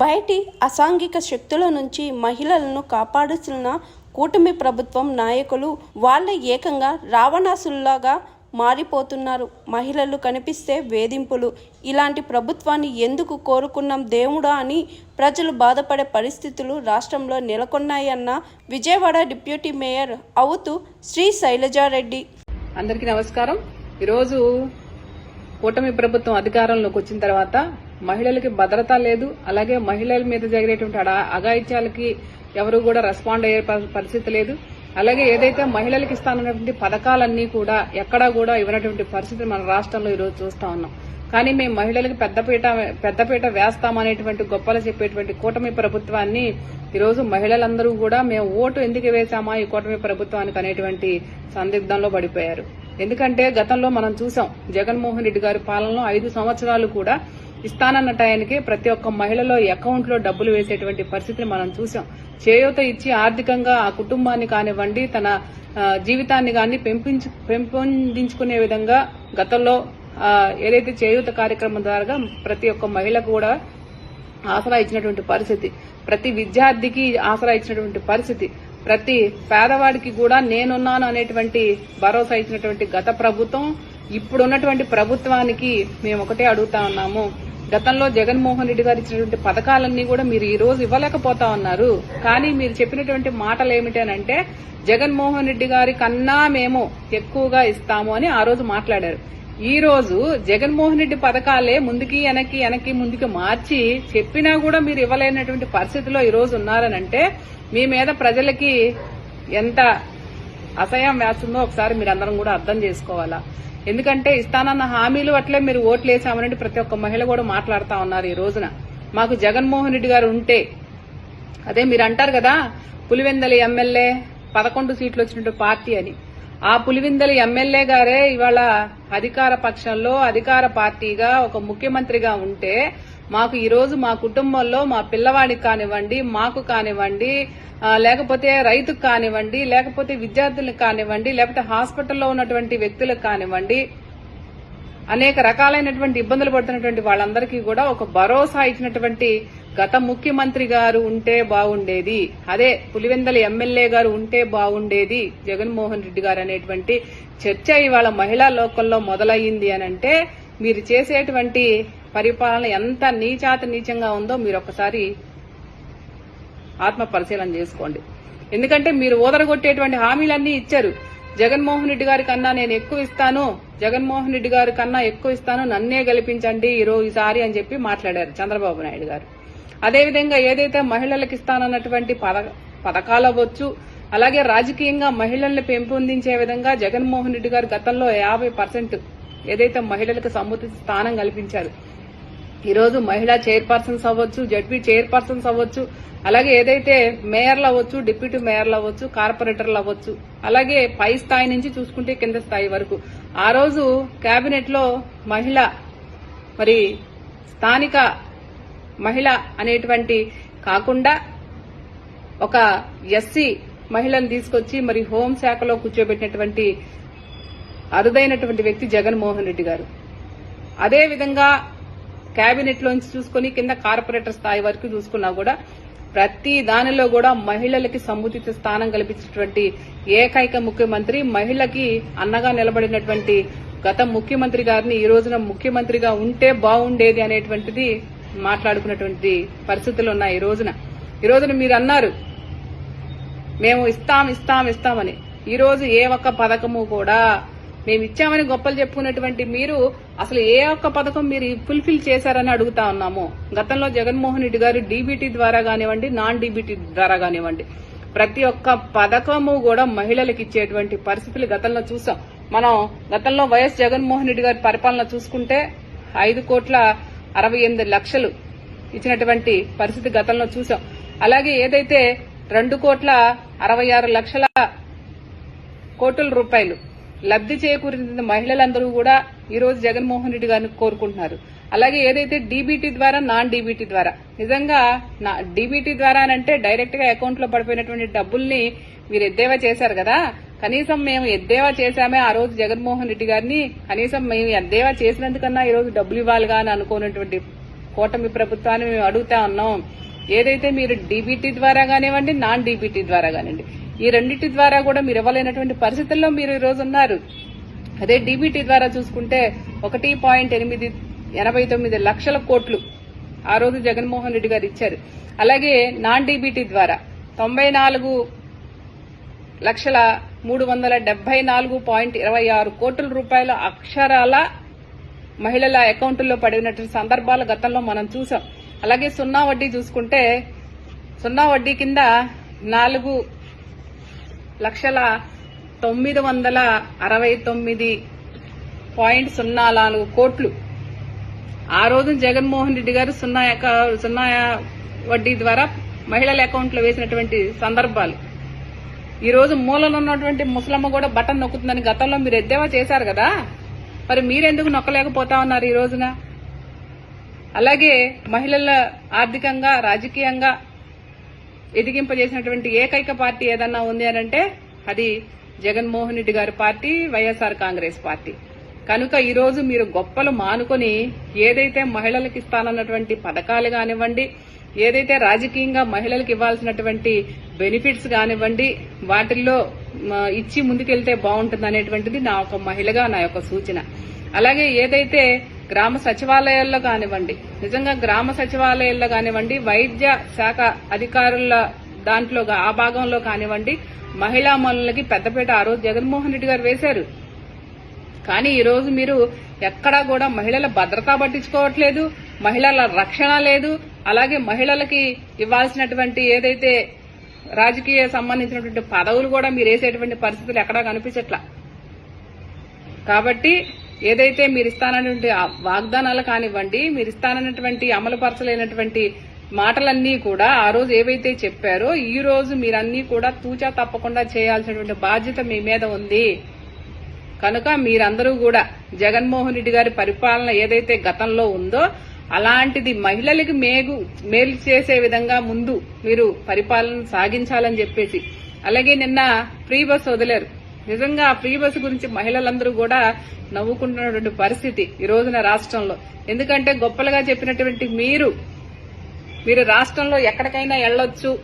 బయటి అసాంఘిక శక్తుల నుంచి మహిళలను కాపాడుతున్న కూటమి ప్రభుత్వం నాయకులు వాళ్ళ ఏకంగా రావణాసుల్లాగా మారిపోతున్నారు. మహిళలు కనిపిస్తే వేధింపులు. ఇలాంటి ప్రభుత్వాన్ని ఎందుకు కోరుకున్నాం దేవుడా అని ప్రజలు బాధపడే పరిస్థితులు రాష్ట్రంలో నెలకొన్నాయన్న విజయవాడ డిప్యూటీ మేయర్ అవుతూ శ్రీ శైలజారెడ్డి. అందరికీ నమస్కారం. ఈరోజు కూటమి ప్రభుత్వం అధికారంలోకి వచ్చిన తర్వాత మహిళలకి భద్రత లేదు అలాగే మహిళల మీద జరిగేటువంటి అడా- అఘాయిత్యాలకి ఎవరు కూడా రెస్పాండ్ అయ్యే పరిస్థితి లేదు. అలాగే ఏదైతే మహిళలకు ఇస్తానటువంటి పథకాలన్నీ కూడా ఎక్కడా కూడా ఇవ్వనటువంటి పరిస్థితి మన రాష్ట్రంలో ఈరోజు చూస్తా ఉన్నాం. కానీ మేము మహిళలకు పెద్దపీట పెద్దపీట వేస్తామనేటువంటి గొప్పలు చెప్పేటువంటి కూటమి ప్రభుత్వాన్ని ఈరోజు మహిళలందరూ కూడా మేము ఓటు ఎందుకు వేశామా ఈ కూటమి ప్రభుత్వానికి అనేటువంటి సందిగ్ధంలో పడిపోయారు. ఎందుకంటే గతంలో మనం చూసాం జగన్మోహన్ రెడ్డి గారి పాలనలో ఐదు సంవత్సరాలు కూడా ఇస్తానన్న టయానికి ప్రతి ఒక్క మహిళలో అకౌంట్లో డబ్బులు వేసేటువంటి పరిస్థితిని మనం చూసాం చేయూత ఇచ్చి ఆర్థికంగా ఆ కుటుంబాన్ని కానివ్వండి తన జీవితాన్ని కానీ పెంపించు పెంపొందించుకునే విధంగా గతంలో ఏదైతే చేయూత కార్యక్రమం ద్వారా ప్రతి ఒక్క మహిళ కూడా ఆసరా ఇచ్చినటువంటి పరిస్థితి ప్రతి విద్యార్థికి ఆసరా ఇచ్చినటువంటి పరిస్థితి ప్రతి పేదవాడికి కూడా నేనున్నాను అనేటువంటి భరోసా ఇచ్చినటువంటి గత ప్రభుత్వం ఇప్పుడున్నటువంటి ప్రభుత్వానికి మేము ఒకటే అడుగుతా ఉన్నాము. గతంలో జగన్మోహన్ రెడ్డి గారు ఇచ్చినటువంటి పథకాలన్నీ కూడా మీరు ఈ రోజు ఇవ్వలేకపోతా ఉన్నారు. కానీ మీరు చెప్పినటువంటి మాటలు ఏమిటనంటే జగన్మోహన్ రెడ్డి గారి కన్నా మేము ఎక్కువగా ఇస్తాము అని ఆ రోజు మాట్లాడారు. ఈ రోజు జగన్మోహన్ రెడ్డి పథకాలే ముందుకి వెనక్కి వెనక్కి ముందుకి మార్చి చెప్పినా కూడా మీరు ఇవ్వలేనటువంటి పరిస్థితిలో ఈ రోజు ఉన్నారనంటే మీ మీద ప్రజలకి ఎంత అసహ్యం వేస్తుందో ఒకసారి మీరు అందరం కూడా అర్థం చేసుకోవాలా. ఎందుకంటే ఇస్తానన్న హామీలు అట్లే మీరు ఓట్లు వేసామనంటే ప్రతి ఒక్క మహిళ కూడా మాట్లాడుతా ఉన్నారు ఈ రోజున. మాకు జగన్మోహన్ రెడ్డి గారు ఉంటే అదే మీరు అంటారు కదా పులివెందలి ఎమ్మెల్యే పదకొండు సీట్లు వచ్చినట్టు పార్టీ అని. ఆ పులివిందల ఎమ్మెల్యే గారే ఇవాళ అధికార పక్షంలో అధికార పార్టీగా ఒక ముఖ్యమంత్రిగా ఉంటే మాకు ఈ రోజు మా కుటుంబంలో మా పిల్లవాడికి కానివ్వండి మాకు కానివ్వండి లేకపోతే రైతుకు కానివ్వండి లేకపోతే విద్యార్థులకు కానివ్వండి లేకపోతే హాస్పిటల్లో ఉన్నటువంటి వ్యక్తులకు కానివ్వండి అనేక రకాలైనటువంటి ఇబ్బందులు పడుతున్నటువంటి వాళ్ళందరికీ కూడా ఒక భరోసా ఇచ్చినటువంటి గత ముఖ్యమంత్రి గారు ఉంటే బాగుండేది. అదే పులివెందల ఎమ్మెల్యే గారు ఉంటే బాగుండేది జగన్మోహన్ రెడ్డి గారు అనేటువంటి చర్చ ఇవాళ మహిళా లోకంలో మొదలయ్యింది అని అంటే మీరు చేసేటువంటి పరిపాలన ఎంత నీచాత నీచంగా ఉందో మీరు ఒకసారి ఆత్మ పరిశీలన చేసుకోండి. ఎందుకంటే మీరు ఊదరగొట్టేటువంటి హామీలన్నీ ఇచ్చారు. జగన్మోహన్ రెడ్డి గారి కన్నా నేను ఎక్కువ ఇస్తాను జగన్మోహన్ రెడ్డి గారి కన్నా ఎక్కువ ఇస్తాను నన్నే గెలిపించండి ఈ రోజు ఈసారి అని చెప్పి మాట్లాడారు చంద్రబాబు నాయుడు గారు. అదేవిధంగా ఏదైతే మహిళలకు ఇస్తానన్నటువంటి పథ పథకాలు అవ్వచ్చు అలాగే రాజకీయంగా మహిళల్ని పెంపొందించే విధంగా జగన్మోహన్ రెడ్డి గారు గతంలో యాభై పర్సెంట్ ఏదైతే మహిళలకు సముచిత స్థానం కల్పించారు. ఈ రోజు మహిళా చైర్పర్సన్స్ అవ్వచ్చు జడ్పీ చైర్పర్సన్స్ అవ్వచ్చు అలాగే ఏదైతే మేయర్లు అవ్వచ్చు డిప్యూటీ మేయర్లు అవ్వచ్చు కార్పొరేటర్లు అవ్వచ్చు అలాగే పై స్థాయి నుంచి చూసుకుంటే కింద స్థాయి వరకు. ఆ రోజు కేబినెట్లో మహిళ మరి స్థానిక మహిళ అనేటువంటి కాకుండా ఒక ఎస్సీ మహిళను తీసుకొచ్చి మరి హోంశాఖలో కూర్చోబెట్టినటువంటి అరుదైనటువంటి వ్యక్తి జగన్మోహన్ రెడ్డి గారు. అదేవిధంగా కేబినెట్ లోంచి చూసుకుని కింద కార్పొరేటర్ స్థాయి వరకు చూసుకున్నా కూడా ప్రతి దానిలో కూడా మహిళలకి సముచిత స్థానం కల్పించినటువంటి ఏకైక ముఖ్యమంత్రి మహిళకి అన్నగా నిలబడినటువంటి గత ముఖ్యమంత్రి గారిని ఈ రోజున ముఖ్యమంత్రిగా ఉంటే బాగుండేది అనేటువంటిది మాట్లాడుకున్నటువంటి పరిస్థితులు ఉన్నాయి ఈ రోజున. ఈ రోజున మీరు అన్నారు మేము ఇస్తాం ఇస్తాం ఇస్తామని. ఈ రోజు ఏ ఒక్క పథకము కూడా మేము ఇచ్చామని గొప్పలు చెప్పుకున్నటువంటి మీరు అసలు ఏ ఒక్క పథకం మీరు ఫుల్ఫిల్ చేశారని అడుగుతా ఉన్నాము. గతంలో జగన్మోహన్ రెడ్డి గారు డీబీటీ ద్వారా కానివ్వండి నాన్ డీబీటీ ద్వారా కానివ్వండి ప్రతి ఒక్క పథకము కూడా మహిళలకు ఇచ్చేటువంటి పరిస్థితులు గతంలో చూసాం. మనం గతంలో వైఎస్ జగన్మోహన్ రెడ్డి గారి పరిపాలన చూసుకుంటే ఐదు కోట్ల అరవై ఎనిమిది లక్షలు ఇచ్చినటువంటి పరిస్థితి గతంలో చూసాం. అలాగే ఏదైతే రెండు కోట్ల అరవై ఆరు లక్షల కోట్ల రూపాయలు లబ్ధి చేకూరిన మహిళలందరూ కూడా ఈ రోజు జగన్మోహన్ రెడ్డి గారిని కోరుకుంటున్నారు. అలాగే ఏదైతే డీబీటీ ద్వారా నాన్ డీబీటీ ద్వారా నిజంగా డీబీటీ ద్వారా అంటే డైరెక్ట్గా అకౌంట్లో పడిపోయినటువంటి డబ్బుల్ని మీరు ఎద్దేవా చేశారు కదా? కనీసం మేము ఎద్దేవా చేశామే ఆ రోజు జగన్మోహన్ రెడ్డి గారిని. కనీసం మేము ఎద్దేవా చేసినందుకన్నా ఈ రోజు డబ్బులు ఇవ్వాలిగా అని అనుకున్నటువంటి కూటమి ప్రభుత్వాన్ని మేము అడుగుతా ఉన్నాం. ఏదైతే మీరు డీబీటీ ద్వారా కానివ్వండి నాన్ డీబీటీ ద్వారా కానివ్వండి ఈ రెండింటి ద్వారా కూడా మీరు ఇవ్వలేనటువంటి పరిస్థితుల్లో మీరు ఈ రోజు ఉన్నారు. అదే డీబీటీ ద్వారా చూసుకుంటే ఒకటి పాయింట్ ఎనిమిది ఎనభై తొమ్మిది లక్షల కోట్లు ఆ రోజు జగన్మోహన్ రెడ్డి గారు ఇచ్చారు. అలాగే నాన్ డీబీటీ ద్వారా తొంభై నాలుగు లక్షల మూడు వందల డెబ్బై నాలుగు పాయింట్ ఇరవై ఆరు కోట్ల రూపాయల అక్షరాల మహిళల అకౌంట్లో పడినటువంటి సందర్భాలు గతంలో మనం చూసాం. అలాగే సున్నా వడ్డీ చూసుకుంటే సున్నా వడ్డీ కింద నాలుగు లక్షల తొమ్మిది వందల అరవై తొమ్మిది పాయింట్ సున్నా నాలుగు కోట్లు. ఆ రోజు జగన్మోహన్ రెడ్డి గారు సున్నా సున్నా వడ్డీ ద్వారా మహిళల అకౌంట్లో వేసినటువంటి సందర్భాలు. ఈ రోజు మూలలో ఉన్నటువంటి ముసలమ్మ కూడా బటన్ నొక్కుతుందని గతంలో మీరు ఎద్దేవా చేశారు కదా? మరి మీరెందుకు నొక్కలేకపోతా ఉన్నారు ఈ రోజున? అలాగే మహిళల ఆర్థికంగా రాజకీయంగా ఎదిగింపజేసినటువంటి ఏకైక పార్టీ ఏదన్నా ఉంది అని అంటే అది జగన్మోహన్ రెడ్డి గారి పార్టీ వైఎస్ఆర్ కాంగ్రెస్ పార్టీ. కనుక ఈరోజు మీరు గొప్పలు మానుకొని ఏదైతే మహిళలకు ఇస్తానన్నటువంటి పథకాలు కానివ్వండి ఏదైతే రాజకీయంగా మహిళలకు ఇవ్వాల్సినటువంటి బెనిఫిట్స్ కానివ్వండి వాటిల్లో ఇచ్చి ముందుకెళ్తే బాగుంటుంది అనేటువంటిది నా ఒక మహిళగా నా యొక్క సూచన. అలాగే ఏదైతే గ్రామ సచివాలయాల్లో కానివ్వండి నిజంగా గ్రామ సచివాలయాల్లో కానివ్వండి వైద్య శాఖ అధికారుల దాంట్లో ఆ భాగంలో కానివ్వండి మహిళా మనులకి పెద్దపేట ఆ రోజు జగన్మోహన్ రెడ్డి గారు వేశారు. కానీ ఈ రోజు మీరు ఎక్కడా కూడా మహిళల భద్రత పట్టించుకోవట్లేదు మహిళల రక్షణ లేదు అలాగే మహిళలకి ఇవ్వాల్సినటువంటి ఏదైతే రాజకీయ సంబంధించినటువంటి పదవులు కూడా మీరు వేసేటువంటి పరిస్థితులు ఎక్కడా కనిపించట్లా. కాబట్టి ఏదైతే మీరు ఇస్తానటువంటి వాగ్దానాలు కానివ్వండి మీరు ఇస్తానన్నటువంటి అమలుపరచలేనటువంటి మాటలన్నీ కూడా ఆ రోజు ఏవైతే చెప్పారో ఈ రోజు మీరన్నీ కూడా తూచా తప్పకుండా చేయాల్సినటువంటి బాధ్యత మీ మీద ఉంది. కనుక మీరందరూ కూడా జగన్మోహన్ రెడ్డి గారి పరిపాలన ఏదైతే గతంలో ఉందో అలాంటిది మహిళలకి మేగు మేలు చేసే విధంగా ముందు మీరు పరిపాలన సాగించాలని చెప్పేసి. అలాగే నిన్న ఫ్రీ బస్ వదిలేరు. నిజంగా ఆ ఫ్రీ బస్సు గురించి మహిళలందరూ కూడా నవ్వుకుంటున్నటువంటి పరిస్థితి ఈ రోజున రాష్ట్రంలో. ఎందుకంటే గొప్పలుగా చెప్పినటువంటి మీరు మీరు రాష్ట్రంలో ఎక్కడికైనా వెళ్ళొచ్చు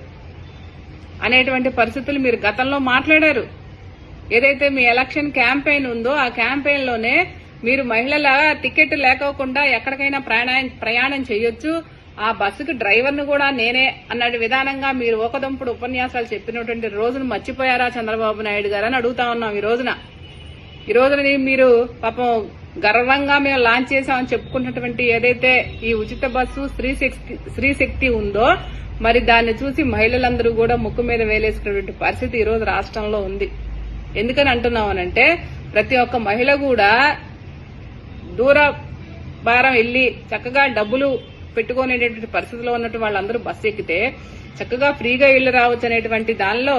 అనేటువంటి పరిస్థితులు మీరు గతంలో మాట్లాడారు. ఏదైతే మీ ఎలక్షన్ క్యాంపెయిన్ ఉందో ఆ క్యాంపెయిన్లోనే మీరు మహిళల టికెట్ లేకోకుండా ఎక్కడికైనా ప్రయాణం ప్రయాణం చేయొచ్చు. ఆ బస్సుకు డ్రైవర్ను కూడా నేనే అన్నటి విధానంగా మీరు ఒకదంపుడు ఉపన్యాసాలు చెప్పినటువంటి రోజును మర్చిపోయారా చంద్రబాబు నాయుడు గారు అని అడుగుతా ఉన్నాం ఈ రోజున. ఈ రోజున మీరు పాపం గర్వంగా మేము లాంచ్ చేశామని చెప్పుకున్నటువంటి ఏదైతే ఈ ఉచిత బస్సు స్త్రీ శక్తి స్త్రీ శక్తి ఉందో మరి దాన్ని చూసి మహిళలందరూ కూడా ముక్కు మీద వేలేసుకున్నటువంటి పరిస్థితి ఈ రోజు రాష్ట్రంలో ఉంది. ఎందుకని అంటున్నామనంటే ప్రతి ఒక్క మహిళ కూడా దూర భారం వెళ్ళి చక్కగా డబ్బులు పెట్టుకునేటటువంటి పరిస్థితిలో ఉన్నట్టు వాళ్ళందరూ బస్సు ఎక్కితే చక్కగా ఫ్రీగా ఇల్లు రావచ్చు అనేటువంటి దానిలో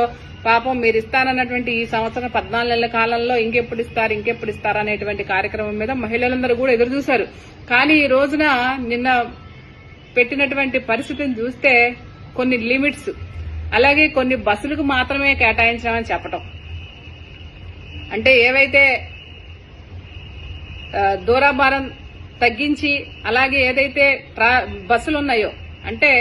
పాపం మీరు ఇస్తారన్నటువంటి ఈ సంవత్సరం పద్నాలుగు నెలల కాలంలో ఇంకెప్పుడు ఇస్తారు ఇంకెప్పుడు ఇస్తారు అనేటువంటి కార్యక్రమం మీద మహిళలందరూ కూడా ఎదురు చూశారు. కానీ ఈ రోజున నిన్న పెట్టినటువంటి పరిస్థితిని చూస్తే కొన్ని లిమిట్స్ అలాగే కొన్ని బస్సులకు మాత్రమే కేటాయించామని చెప్పటం. అంటే ఏవైతే దూరాభారం తగ్గించి అలాగే ఏదైతే ట్రా- బస్సులు ఉన్నాయో అంటే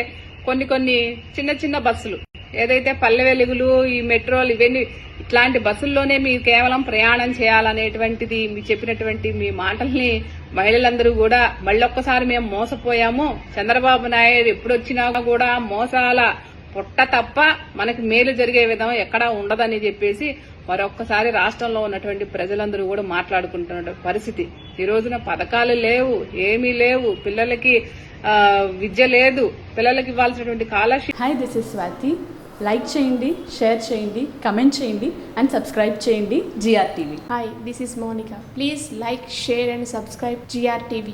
కొన్ని కొన్ని చిన్న చిన్న బస్సులు ఏదైతే పల్లె వెలుగులు ఈ మెట్రోలు ఇవన్నీ ఇట్లాంటి బస్సుల్లోనే మీరు కేవలం ప్రయాణం చేయాలనేటువంటిది మీరు చెప్పినటువంటి మీ మాటల్ని మహిళలందరూ కూడా మళ్ళొక్కసారి మేము మోసపోయాము. చంద్రబాబు నాయుడు ఎప్పుడొచ్చినా కూడా మోసాల పుట్ట తప్ప మనకి మేలు జరిగే విధం ఎక్కడా ఉండదని చెప్పేసి మరొక్కసారి రాష్ట్రంలో ఉన్నటువంటి ప్రజలందరూ కూడా మాట్లాడుకుంటున్న పరిస్థితి ఈ రోజున పథకాలు లేవు ఏమీ లేవు పిల్లలకి విద్య లేదు పిల్లలకి ఇవ్వాల్సినటువంటి scholarship hi this is Swathi like చేయండి షేర్ చేయండి కమెంట్ చేయండి అండ్ సబ్స్క్రైబ్ చేయండి GR TV Hi, this is Monica. Please like, share, and subscribe GRTV.